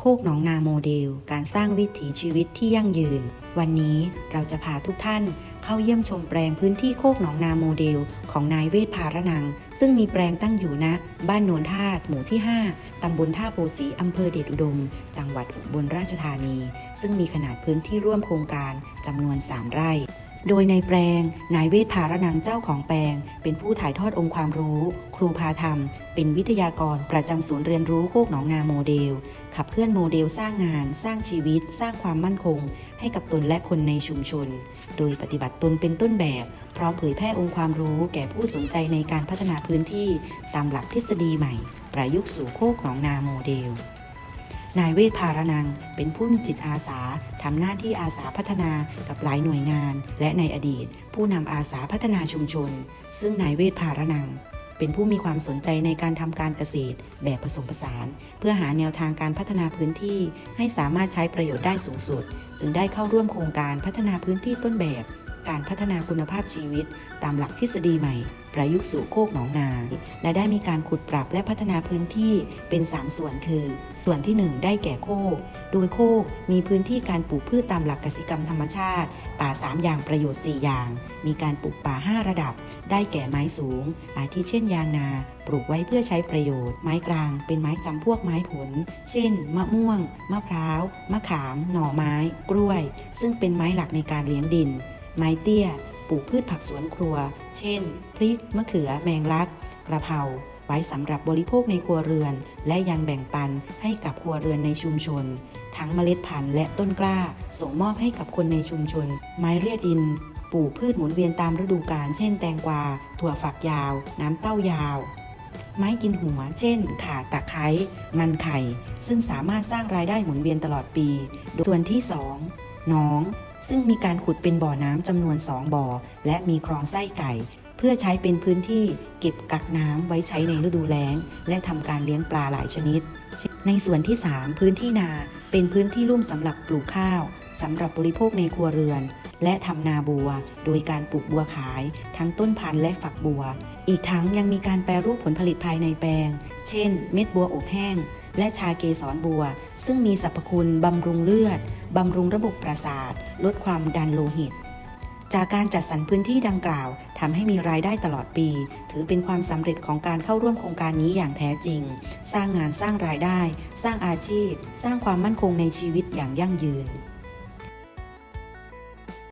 โคกหนองนาโมเดล การสร้างวิถีชีวิตที่ยั่งยืน วันนี้เราจะพาทุกท่านเข้าเยี่ยมชมแปลงพื้นที่โคกหนองนาโมเดล ของนายเวทพารนัง ซึ่งมีแปลงตั้งอยู่ณบ้านโนนธาตุหมู่ที่ 5 ตำบลท่าโพสีอำเภอเดชอุดม จังหวัดอุบลราชธานี ซึ่งมีขนาดพื้นที่ร่วมโครงการจำนวน 3 ไร่ โดยในแปลงนายเวทพารนังเจ้าของแปลง เป็นผู้ถ่ายทอดองค์ความรู้ ครูพาธรรม เป็นวิทยากรประจำศูนย์เรียนรู้โคกหนองนาโมเดล ขับเคลื่อนโมเดลสร้างงาน สร้างชีวิต สร้างความมั่นคง ให้กับตนและคนในชุมชน โดยปฏิบัติตนเป็นต้นแบบ พร้อมเผยแพร่องค์ความรู้แก่ผู้สนใจในการพัฒนาพื้นที่ ตามหลักทฤษฎีใหม่ ประยุกต์สู่โคกหนองนาโมเดล นายเวทพารนัง เป็นผู้มีจิตอาสาทำหน้าที่อาสาพัฒนากับหลายหน่วยงาน และในอดีต ผู้นำอาสาพัฒนาชุมชน ซึ่งนายเวทพารนัง เป็นผู้มีความสนใจในการทำการเกษตร แบบผสมผสาน เพื่อหาแนวทางการพัฒนาพื้นที่ ให้สามารถใช้ประโยชน์ได้สูงสุด จึงได้เข้าร่วมโครงการพัฒนาพื้นที่ต้นแบบ การพัฒนาคุณภาพชีวิต ตามหลักทฤษฎีใหม่ ประยุกต์สู่โคกหนองนา และได้มีการขุดปรับและพัฒนาพื้นที่เป็น 3 ส่วนคือ ส่วนที่ 1 ได้แก่โคก โดยโคกมีพื้นที่การปลูกพืชตามหลักกสิกรรมธรรมชาติ ป่า 3 อย่างประโยชน์ 4 อย่าง มีการปลูกป่า 5 ระดับ ได้แก่ไม้สูง อาทิเช่นยางนาปลูกไว้เพื่อใช้ประโยชน์ ไม้กลางเป็นไม้จำพวกไม้ผล เช่น มะม่วง มะพร้าว มะขาม หน่อไม้ กล้วย ซึ่งเป็นไม้หลักในการเลี้ยงดิน ไม้เตี้ย ปลูกพืชผักสวนครัว เช่น พริก มะเขือ แมงลัก กระเพรา ไว้สำหรับบริโภคในครัวเรือน และยังแบ่งปันให้กับครัวเรือนในชุมชน ทั้งเมล็ดพันธุ์และต้นกล้า ส่งมอบให้กับคนในชุมชน ไม้เรียดิน ปลูกพืชหมุนเวียนตามฤดูกาล เช่น แตงกวา ถั่วฝักยาว น้ำเต้ายาวไม้กินหัว เช่น ข่าตะไคร้ มันไข่ ซึ่งสามารถสร้างรายได้หมุนเวียนตลอดปี ส่วนที่2หนอง ซึ่งมีการขุดเป็นบ่อน้ำจำนวน 2 บ่อ และมีคลองไส้ไก่ เพื่อใช้เป็นพื้นที่เก็บกักน้ำไว้ใช้ในฤดูแล้ง และทำการเลี้ยงปลาหลายชนิด ในส่วนที่ 3 พื้นที่นาเป็นพื้นที่ลุ่มสำหรับปลูกข้าวสำหรับบริโภคในครัวเรือน และทำนาบัว โดยการปลูกบัวขาย ทั้งต้นพันธุ์และฝักบัว อีกทั้งยังมีการแปรรูปผลผลิตภายในแปลง เช่น เม็ดบัวอบแห้ง และชาเกสรบัว ซึ่งมีสรรพคุณบำรุงเลือด บำรุงระบบประสาท ลดความดันโลหิต จากการจัดสรรพื้นที่ดังกล่าวทำให้มีรายได้ตลอดปี ถือเป็นความสำเร็จของการเข้าร่วมโครงการนี้อย่างแท้จริง สร้างงานสร้างรายได้ สร้างอาชีพ สร้างความมั่นคงในชีวิตอย่างยั่งยืน